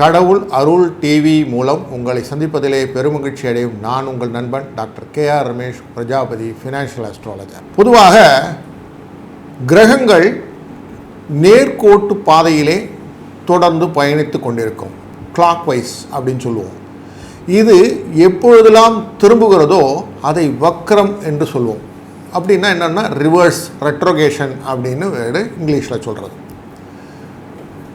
கடவுள் அருள் டிவி மூலம் உங்களை சந்திப்பதிலே பெருமகிழ்ச்சி அடையும் நான் உங்கள் நண்பன் doctor K R Ramesh Prajapati financial astrologer பொதுவாக கிரகங்கள் நேர்கோட்டு பாதையிலே தொடர்ந்து பயணித்து கொண்டிருக்கும். கிளாக் வைஸ் அப்படின்னு சொல்லுவோம். இது எப்பொழுதெல்லாம் திரும்புகிறதோ அதை வக்ரம் என்று சொல்லுவோம். அப்படின்னா என்னென்னா ரிவர்ஸ் ரெட்ரோகேஷன் அப்படின்னு வேறு இங்கிலீஷில் சொல்கிறது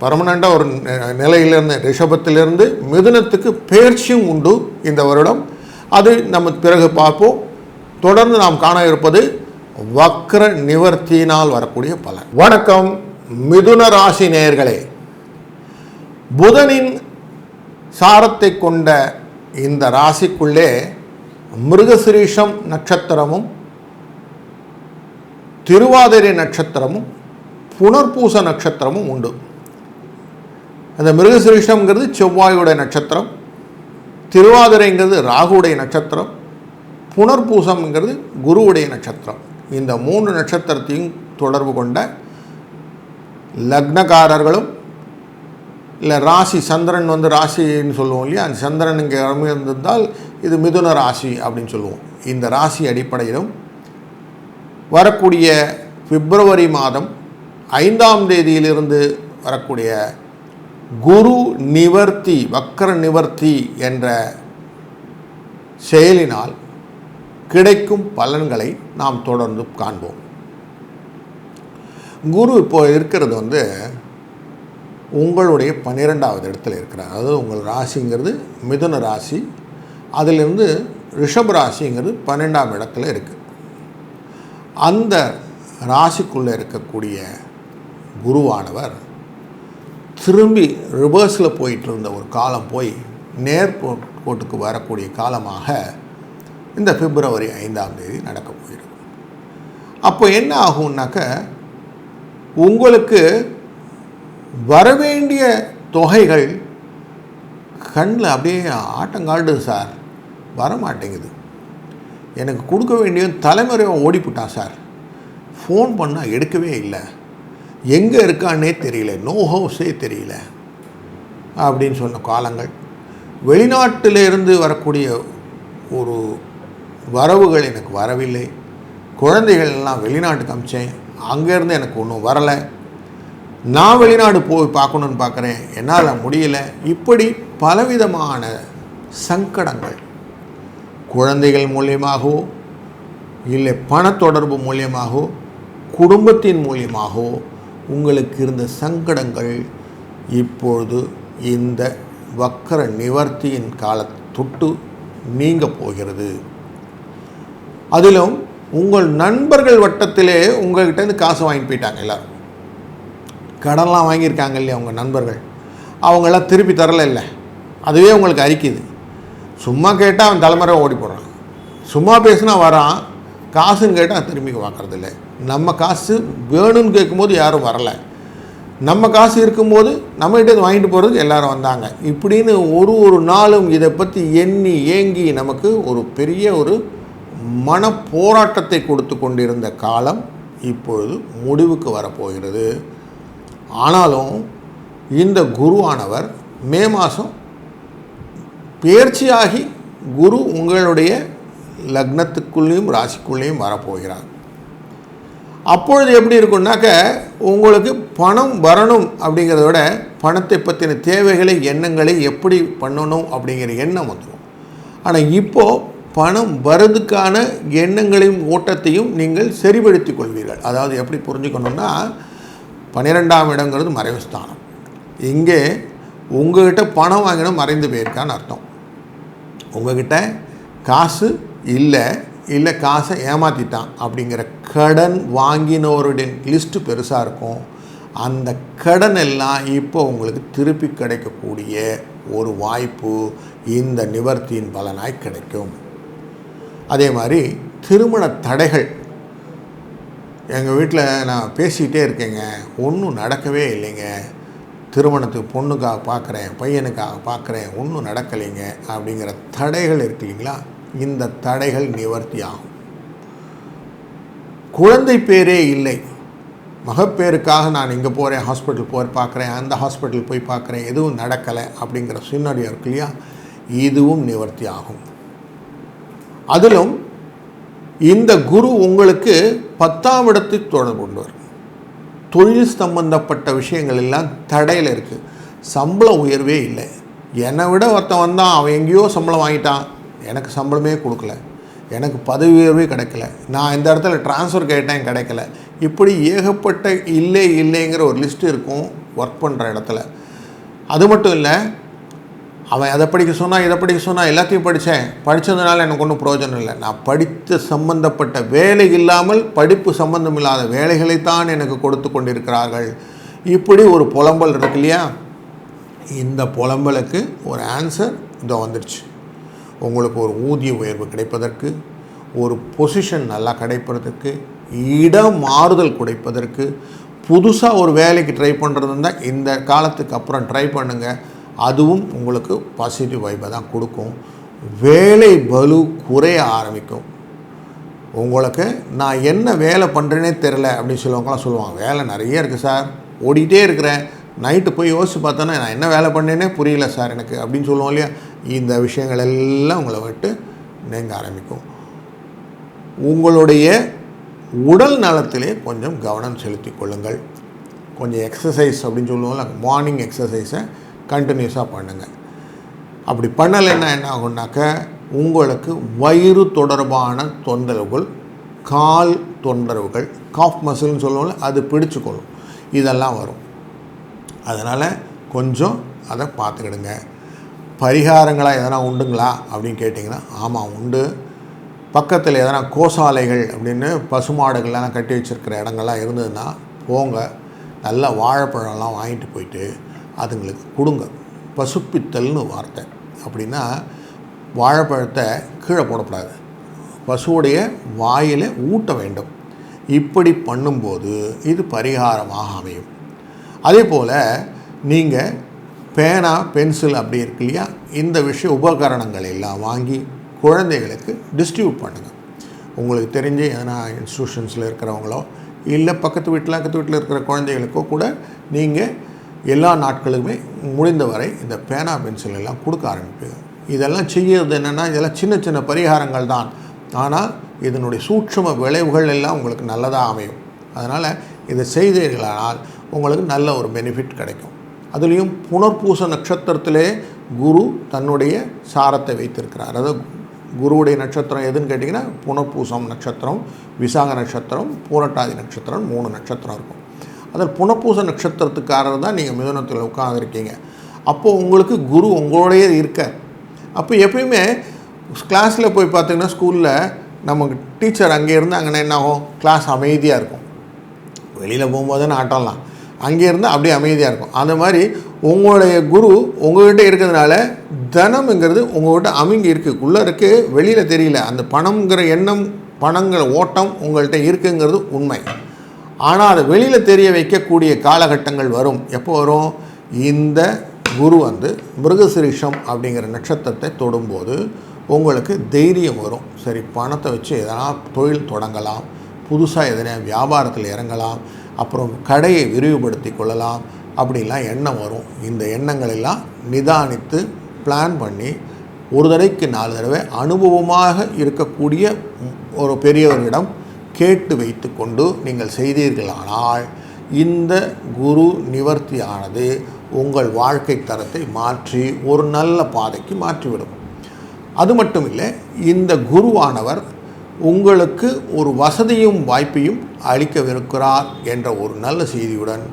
பர்மனெண்ட்டாக ஒரு நி- நிலையிலிருந்து ரிஷபத்திலிருந்து மிதுனத்துக்கு பயிற்சியும் உண்டு இந்த வருடம். அது நம்ம பிறகு பார்ப்போம். தொடர்ந்து நாம் காண இருப்பது வக்ர நிவர்த்தியினால் வரக்கூடிய பலன். வணக்கம் மிதுன ராசி நேயர்களே. புதனின் சாரத்தை கொண்ட இந்த ராசிக்குள்ளே மிருகசிரீஷம் நட்சத்திரமும் திருவாதிரை நட்சத்திரமும் புனர்பூச நட்சத்திரமும் உண்டு. அந்த மிருகசிரீஷம்ங்கிறது செவ்வாயுடைய நட்சத்திரம் திருவாதிரைங்கிறது ராகுடைய நட்சத்திரம் புனர்பூசம்ங்கிறது குருவுடைய நட்சத்திரம். இந்த மூன்று நட்சத்திரத்தையும் தொடர்பு கொண்ட லக்னக்காரர்களும் இல்லை ராசி சந்திரன் வந்து ராசின்னு சொல்லுவோம் இல்லையா? அந்த சந்திரன் இங்கே அமைந்திருந்தால் இது மிதுன ராசி அப்படின்னு சொல்லுவோம். இந்த ராசி அடிப்படையிலும் வரக்கூடிய பிப்ரவரி மாதம் ஐந்தாம் தேதியிலிருந்து வரக்கூடிய குரு நிவர்த்தி வக்கர நிவர்த்தி என்ற செயலினால் கிடைக்கும் பலன்களை நாம் தொடர்ந்து காண்போம். குரு இப்போ இருக்கிறது வந்து உங்களுடைய பன்னிரெண்டாவது இடத்துல இருக்கிறார். அதாவது உங்கள் ராசிங்கிறது மிதுன ராசி அதிலிருந்து ரிஷப் ராசிங்கிறது பன்னெண்டாம் இடத்துல இருக்குது அந்த ராசிக்குள்ளே இருக்கக்கூடிய குருவானவர் திரும்பி ரிவர்ஸில் போயிட்டு இருந்த ஒரு காலம் போய் நேர்கோட்டுக்கு வரக்கூடிய காலமாக இந்த பிப்ரவரி ஐந்தாம் தேதி நடக்க போயிடும் அப்போ என்ன ஆகும்னாக்க உங்களுக்கு வரவேண்டிய தொகைகள் கண்ணில் அப்படியே ஆட்டங்காடுது சார் வர மாட்டேங்குது எனக்கு கொடுக்க வேண்டிய தலைமுறையாக ஓடிப்புட்டான் சார் ஃபோன் பண்ணால் எடுக்கவே இல்லை. எங்கே இருக்கான்னே தெரியல நோ ஹவுஸே தெரியல அப்படின்னு சொன்ன காலங்கள். வெளிநாட்டிலிருந்து வரக்கூடிய ஒரு வரவுகள் எனக்கு வரவில்லை. குழந்தைகள் எல்லாம் வெளிநாட்டுக்கு அமிச்சேன் அங்கேருந்து எனக்கு ஒன்றும் வரலை. நான் வெளிநாடு போய் பார்க்கணுன்னு பார்க்குறேன். என்னால் முடியல. இப்படி பலவிதமான சங்கடங்கள். குழந்தைகள் மூலியமாகவோ இல்லை பணத்தொடர்பு மூலியமாகவோ குடும்பத்தின் மூலியமாகவோ உங்களுக்கு இருந்த சங்கடங்கள் இப்பொழுது இந்த வக்கர நிவர்த்தியின் கால தொட்டு நீங்க போகிறது. அதிலும் உங்கள் நண்பர்கள் வட்டத்திலே உங்கள்கிட்டேருந்து காசு வாங்கிட்டு போயிட்டாங்க கடன்லாம் வாங்கியிருக்காங்க இல்லையா உங்கள் நண்பர்கள்? அவங்களாம் திருப்பி தரல இல்லை. அதுவே உங்களுக்கு அரிக்குது. சும்மா கேட்டால் அவன் தலைமுறை ஓடி போடுறான் சும்மா பேசுனா வரான். காசுன்னு கேட்டால் திரும்பி பார்க்கறதில்ல. நம்ம காசு வேணும்னு கேட்கும்போது யாரும் வரலை. நம்ம காசு இருக்கும்போது நம்மகிட்ட வாங்கிட்டு போகிறதுக்கு எல்லாரும் வந்தாங்க. இப்படின்னு ஒரு ஒரு நாளும் இதை பற்றி எண்ணி ஏங்கி நமக்கு ஒரு பெரிய ஒரு மன போராட்டத்தை கொடுத்து கொண்டிருந்த காலம் இப்பொழுது முடிவுக்கு வரப்போகிறது. ஆனாலும் இந்த குருவானவர் மே மாதம் பேர்ச்சியாகி குரு உங்களுடைய லக்னத்துக்குள்ளேயும் ராசிக்குள்ளேயும் வரப்போகிறார். அப்பொழுது எப்படி இருக்கும்னாக்க உங்களுக்கு பணம் வரணும் அப்படிங்கிறத விட பணத்தை பற்றின தேவைகளை எண்ணங்களை எப்படி பண்ணணும் அப்படிங்கிற எண்ணம் வந்துடும் ஆனால் இப்போது பணம் வரதுக்கான எண்ணங்களையும் ஓட்டத்தையும் நீங்கள் சரிபடுத்தி கொள்வீர்கள். அதாவது எப்படி புரிஞ்சுக்கணும்னா பன்னிரெண்டாம் இடங்கிறது மறைவு ஸ்தானம் இங்கே உங்கள்கிட்ட பணம் வாங்கினா மறைந்து போயிருக்கான்னு அர்த்தம். உங்கள்கிட்ட காசு இல்லை இல்லை காசை ஏமாற்றிட்டான் அப்படிங்கிற கடன் வாங்கினோருடைய லிஸ்ட்டு பெருசாக இருக்கும். அந்த கடன் எல்லாம் இப்போ உங்களுக்கு திருப்பி கிடைக்கக்கூடிய ஒரு வாய்ப்பு இந்த நிவர்த்தியின் பலனாய் கிடைக்கும். அதே மாதிரி திருமண தடைகள். எங்கள் வீட்டில் நான் பேசிக்கிட்டே இருக்கேங்க. ஒன்றும் நடக்கவே இல்லைங்க. திருமணத்துக்கு பொண்ணுக்காக பார்க்குறேன் பையனுக்காக பார்க்குறேன் ஒன்றும் நடக்கலைங்க அப்படிங்கிற தடைகள் இருக்கு இல்லைங்களா? இந்த தடைகள் நிவர்த்தி ஆகும் குழந்தை பேரே இல்லை. மகப்பேருக்காக நான் இங்கே போகிறேன் ஹாஸ்பிட்டல் போய் பார்க்குறேன் அந்த ஹாஸ்பிட்டல் போய் பார்க்குறேன் எதுவும் நடக்கலை அப்படிங்கிற சின்னடியாக இருக்கு இல்லையா? இதுவும் நிவர்த்தி ஆகும் அதிலும் இந்த குரு உங்களுக்கு பத்தாம் இடத்தை தொடர்பு கொண்டவர் தொழில் சம்பந்தப்பட்ட விஷயங்கள் எல்லாம் தடையில் இருக்குது சம்பள உயர்வே இல்லை. என்னை விட ஒருத்தன் வந்தான் அவன் எங்கேயோ சம்பளம் வாங்கிட்டான் எனக்கு சம்பளமே கொடுக்கல. எனக்கு பதவி உயர்வே கிடைக்கல. நான் இந்த இடத்துல ட்ரான்ஸ்ஃபர் கேட்டேன் கிடைக்கல. இப்படி ஏகப்பட்ட இல்லை இல்லைங்கிற ஒரு லிஸ்ட் இருக்கும் ஒர்க் பண்ணுற இடத்துல. அது மட்டும் இல்லை அவன் அதை படிக்க சொன்னால் இதை படிக்க சொன்னால் எல்லாத்தையும் படித்தேன் படித்ததுனால எனக்கு ஒன்றும் பிரயோஜனம் இல்லை. நான் படித்த சம்பந்தப்பட்ட வேலை இல்லாமல் படிப்பு சம்பந்தம் இல்லாத வேலைகளைத்தான் எனக்கு கொடுத்து கொண்டிருக்கிறார்கள். இப்படி ஒரு புலம்பல் இருக்கு இல்லையா? இந்த புலம்பலுக்கு ஒரு ஆன்சர் இதோ வந்துடுச்சு உங்களுக்கு ஒரு ஊதிய உயர்வு கிடைப்பதற்கு ஒரு பொசிஷன் நல்லா கிடைப்பதற்கு இடம் மாறுதல் கிடைப்பதற்கு புதுசாக ஒரு வேலைக்கு ட்ரை பண்ணுறது இருந்தால் இந்த காலத்துக்கு அப்புறம் ட்ரை பண்ணுங்கள் அதுவும் உங்களுக்கு பாசிட்டிவ் வைப்பை தான் கொடுக்கும். வேலை பலு குறைய ஆரம்பிக்கும். உங்களுக்கு நான் என்ன வேலை பண்ணுறேனே தெரில அப்படின்னு சொல்லுவாங்களாம் சொல்லுவாங்க. வேலை நிறைய இருக்குது சார். ஓடிக்கிட்டே இருக்கிறேன். நைட்டு போய் யோசிச்சு பார்த்தோன்னா நான் என்ன வேலை பண்ணேனே புரியல சார் எனக்கு அப்படின்னு சொல்லுவோம் இல்லையா? இந்த விஷயங்கள் எல்லாம் உங்களை விட்டு நீங்க ஆரம்பிக்கும். உங்களுடைய உடல் நலத்திலே கொஞ்சம் கவனம் செலுத்தி கொள்ளுங்கள். கொஞ்சம் எக்ஸசைஸ் அப்படின்னு சொல்லுவோம்ல மார்னிங் எக்ஸசைஸை கண்டினியூஸாக பண்ணுங்கள் அப்படி பண்ணலைன்னா என்ன ஆகும்னாக்க உங்களுக்கு வயிறு தொடர்பான தொந்தரவுகள் கால் தொந்தரவுகள் காஃப் மசில்னு சொல்லுவோம்ல அது பிடிச்சுக்கொள்ளும். இதெல்லாம் வரும். அதனால் கொஞ்சம் அதை பார்த்துக்கிடுங்க. பரிகாரங்களாக எதனா உண்டுங்களா அப்படின்னு கேட்டிங்கன்னா ஆமாம் உண்டு. பக்கத்தில் எதனா கோசாலைகள் அப்படின்னு பசுமாடுகள்லாம் கட்டி வச்சுருக்கிற இடங்கள்லாம் இருந்ததுன்னா போங்க. நல்ல வாழைப்பழம்லாம் வாங்கிட்டு போயிட்டு அதுங்களுக்கு கொடுங்க. பசுப்பித்தல்னு வார்த்தை. அப்படின்னா வாழைப்பழத்தை கீழே போடக்கூடாது. பசுவுடைய வாயில் ஊட்ட வேண்டும். இப்படி பண்ணும்போது இது பரிகாரமாக அமையும். அதே போல் நீங்கள் பேனா பென்சில் அப்படி இருக்கு இல்லையா? இந்த விஷய உபகரணங்கள் எல்லாம் வாங்கி குழந்தைகளுக்கு டிஸ்ட்ரிபியூட் பண்ணுங்கள் உங்களுக்கு தெரிஞ்ச எதனா இன்ஸ்டியூஷன்ஸில் இருக்கிறவங்களோ இல்லை பக்கத்து வீட்டில் பக்கத்து வீட்டில் இருக்கிற குழந்தைகளுக்கோ கூட நீங்கள் எல்லா நாட்களுமே முடிந்தவரை இந்த பேனா பென்சில் எல்லாம் கொடுக்க ஆரம்பிப்பீங்க. இதெல்லாம் செய்யறது என்னென்னா இதெல்லாம் சின்ன சின்ன பரிகாரங்கள் தான். ஆனால் இதனுடைய சூட்சும விளைவுகள் எல்லாம் உங்களுக்கு நல்லதாக அமையும். அதனால் இதை செய்தீர்களானால் உங்களுக்கு நல்ல ஒரு பெனிஃபிட் கிடைக்கும். அதுலேயும் புனர்பூச நட்சத்திரத்திலே குரு தன்னுடைய சாரத்தை வைத்திருக்கிறார். அதாவது குருவுடைய நட்சத்திரம் எதுன்னு கேட்டிங்கன்னா புனர்பூசம் நட்சத்திரம் விசாக நட்சத்திரம் பூரட்டாதி நட்சத்திரம் மூணு நட்சத்திரம் இருக்கும். அதில் புனர்பூச நட்சத்திரத்துக்காரர் தான் நீங்கள் மிதுனத்தில் உட்காந்துருக்கீங்க அப்போது உங்களுக்கு குரு உங்களோடைய இருக்க அப்போ எப்பயுமே கிளாஸில் போய் பார்த்தீங்கன்னா ஸ்கூலில் நமக்கு டீச்சர் அங்கே இருந்தாங்கன்னா என்ன ஆகும்? கிளாஸ் அமைதியாக இருக்கும். வெளியில் போகும்போது ஆட்டம்லாம். அங்கே இருந்தால் அப்படியே அமைதியாக இருக்கும். அந்த மாதிரி உங்களுடைய குரு உங்கள்கிட்ட இருக்கிறதுனால தனம்ங்கிறது உங்கள்கிட்ட அமைங்கி இருக்குது உள்ளே இருக்குது வெளியில் தெரியல. அந்த பணம்ங்கிற எண்ணம் பணங்கிற ஓட்டம் உங்கள்கிட்ட இருக்குங்கிறது உண்மை. ஆனால் அதை வெளியில் தெரிய வைக்கக்கூடிய காலகட்டங்கள் வரும். எப்போ வரும்? இந்த குரு வந்து மிருகசிரிஷம் அப்படிங்கிற நட்சத்திரத்தை தொடும்போது உங்களுக்கு தைரியம் வரும். சரி பணத்தை வச்சு எதனா தொழில் தொடங்கலாம். புதுசாக எதனா வியாபாரத்தில் இறங்கலாம். அப்புறம் கடையை விரிவுபடுத்தி கொள்ளலாம். அப்படிலாம் எண்ணம் வரும். இந்த எண்ணங்கள் எல்லாம் நிதானித்து பிளான் பண்ணி ஒரு தடவைக்கு நாலு தடவை அனுபவமாக இருக்கக்கூடிய ஒரு பெரியவரிடம் கேட்டு வைத்துக்கொண்டு நீங்கள் செய்தீர்களானால் இந்த குரு நிவர்த்தியானது உங்கள் வாழ்க்கை தரத்தை மாற்றி ஒரு நல்ல பாதைக்கு மாற்றிவிடும். அது மட்டும் இல்லை இந்த குருவானவர் உங்களுக்கு ஒரு வசதியும் வாய்ப்பையும் அளிக்கவிருக்கிறார் என்ற ஒரு நல்ல செய்தியுடன்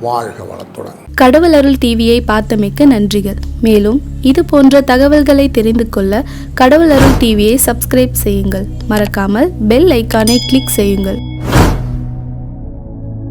வாழ்க வளத்துடன். கடவுள் அருள் டிவியை பார்த்தமைக்க நன்றிகள். மேலும் இது போன்ற தகவல்களை தெரிந்து கொள்ள கடவுள் அருள் டிவியை சப்ஸ்கிரைப் செய்யுங்கள். மறக்காமல் பெல் ஐக்கானை கிளிக் செய்யுங்கள்.